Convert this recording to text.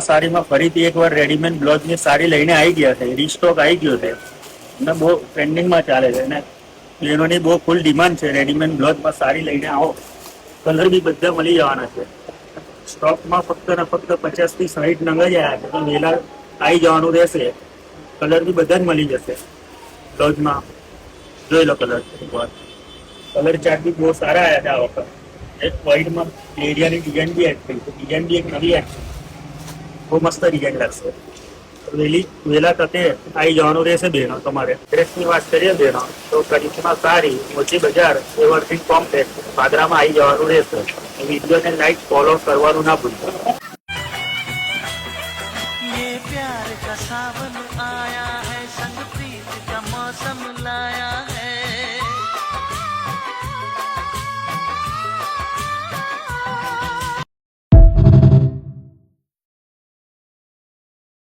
સાડીમાં ફરીથી એકવાર રેડીમેડ બ્લાઉઝની સાડી લઈને આવી ગયા છે. રીસ્ટોક આવી ગયો છે. અને બહુ ટ્રેન્ડિંગમાં ચાલે છે. અને બહેનોની બહુ ફૂલ ડિમાન્ડ છે. રેડીમેડ બ્લાઉઝમાં સાડી લઈને આવો. કલર બી બધા મળી જવાના છે. સ્ટોકમાં ફક્ત ને ફક્ત પચાસથી સાઠ નંગ જ આવ્યા છે. તો વહેલા આવી જવાનું રહેશે. કલર બી બધા જ મળી જશે. બ્લાઉઝમાં. જોઈ લો કલર કલર ચાર્ટ બી બહુ સારા આવ્યા છે આ વખત. એક વ્હાઇટમાં એરિયાની ડિઝાઇન બી એડ થઈ છે. ડિઝાઇન બી એક નવી એડ છે. બહુ મસ્ત ડિઝાઇન લાગશે વહેલી વહેલા તકે આવી જવાનું રહેશે બેનો તમારે ડ્રેસની વાત કરીએ બેનો તો કરિશ્મા સારી મોચી બજાર એવરથિંગ કોમ્પ્લેક્સ પાદરામાં આવી જવાનું રહેશે વિડીયોને લાઈક ફોલો કરવાનું ના ભૂલતા ये प्यार का सावन आया है संग प्रीत का मौसम लाया है